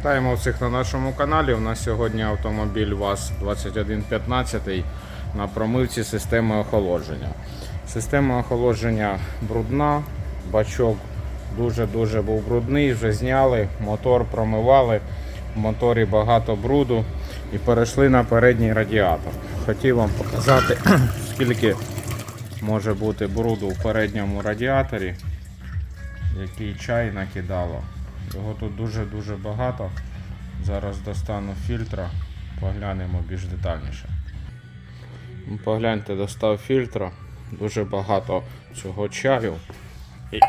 Вітаємо всіх на нашому каналі. У нас сьогодні автомобіль ВАЗ-2115 на промивці системи охолодження. Система охолодження брудна, бачок дуже-дуже був брудний, вже зняли, мотор промивали, в моторі багато бруду і перейшли на передній радіатор. Хотів вам показати, скільки може бути бруду в передньому радіаторі який чай накидало. Його тут дуже-дуже багато. Зараз достану фільтра, поглянемо більш детальніше. Ну, Погляньте, достав фільтра, дуже багато цього чаю. І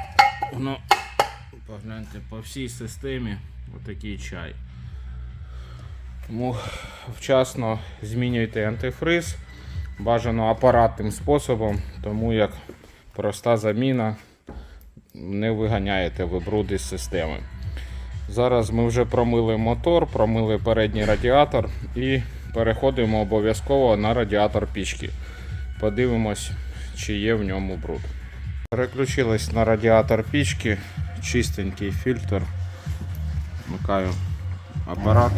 воно, погляньте, по всій системі отакий чай. Тому вчасно змінюйте антифриз, бажано апаратним способом, тому як проста заміна не виганяєте ви бруди з системи. Зараз ми вже промили мотор, промили передній радіатор і переходимо обов'язково на радіатор пічки. Подивимось, чи є в ньому бруд. Переключились на радіатор пічки, чистенький фільтр. Вмикаю апарат.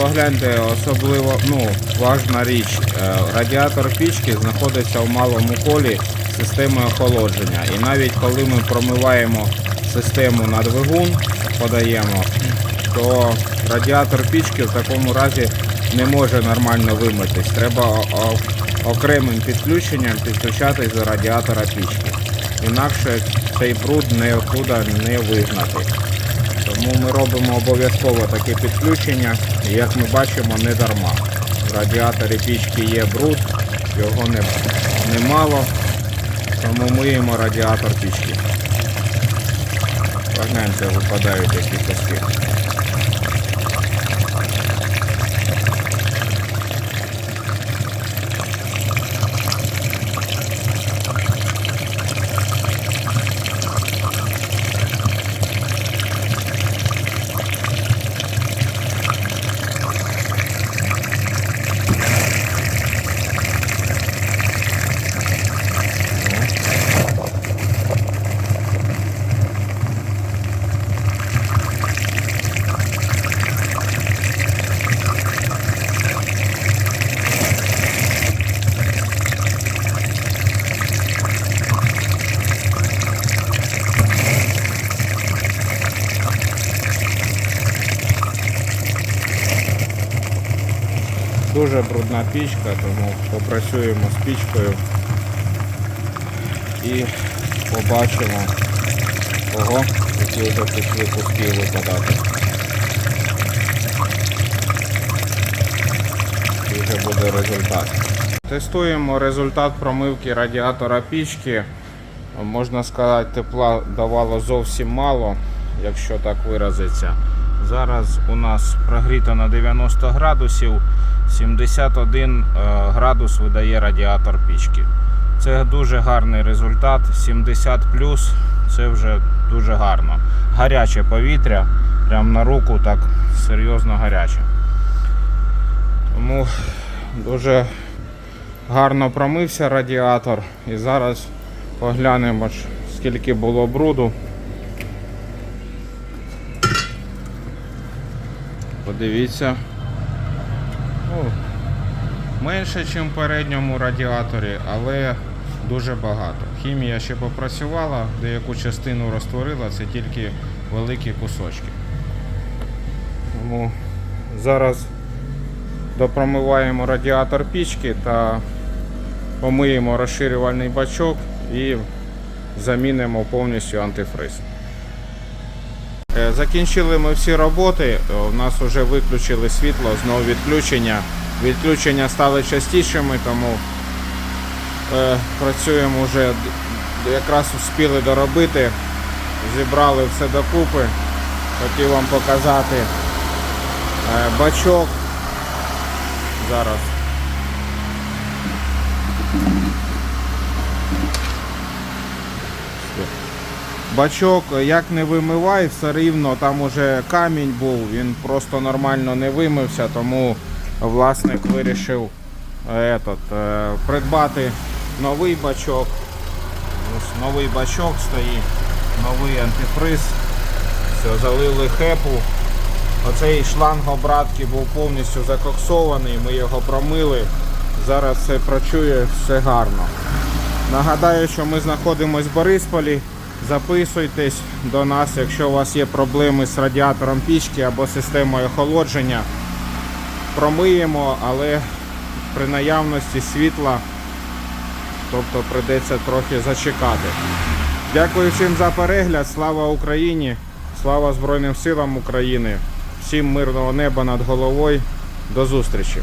Погляньте, особливо ну, важна річ. Е, Радіатор пічки знаходиться в малому колі системи охолодження. І навіть коли ми промиваємо систему на двигун, подаємо, то радіатор пічки в такому разі не може нормально вимитись. Треба окремим підключенням підключатись до радіатора пічки. Інакше цей бруд нікуди не вигнати. Тому ми робимо обов'язково таке підключення, і як ми бачимо, не дарма. В радіаторі пічки є бруд, його не, немало, тому миємо радіатор пічки. Погляньте, випадають якісь куски. Дуже брудна пічка, тому попрацюємо з пічкою і побачимо, ого, які вже пішли куски випадати. І вже буде результат. Тестуємо результат промивки радіатора пічки. Можна сказати, тепла давало зовсім мало, якщо так виразиться. Зараз у нас прогріто на 90 градусів, 71 е, градус видає радіатор пічки. Це дуже гарний результат. 70 це вже дуже гарно. Гаряче повітря, прямо на руку так серйозно гаряче. Тому дуже гарно промився радіатор. І зараз поглянемо, скільки було бруду. Подивіться. Ну, менше, ніж в передньому радіаторі, але дуже багато. Хімія ще попрацювала, деяку частину розтворила, це тільки великі кусочки. Тому зараз допромиваємо радіатор пічки та помиємо розширювальний бачок і замінимо повністю антифриз. Е, Закінчили ми всі роботи. Е, У нас вже виключили світло, знову відключення. Відключення стали частішими, тому е, працюємо вже якраз встигли доробити. Зібрали все докупи. Хотів вам показати е, бачок. Зараз. Бачок як не вимивай, все рівно там уже камінь був, він просто нормально не вимився, тому власник вирішив е, этот, е, придбати новий бачок. Ось новий бачок стоїть, новий антифриз. Все, залили хепу. Оцей шланг обратки був повністю закоксований, ми його промили. Зараз все працює, все гарно. Нагадаю, що ми знаходимося в Борисполі. Записуйтесь до нас, якщо у вас є проблеми з радіатором пічки або системою охолодження. Промиємо, але при наявності світла, тобто прийдеться трохи зачекати. Дякую всім за перегляд. Слава Україні! Слава Збройним силам України! Всім мирного неба над головою. До зустрічі!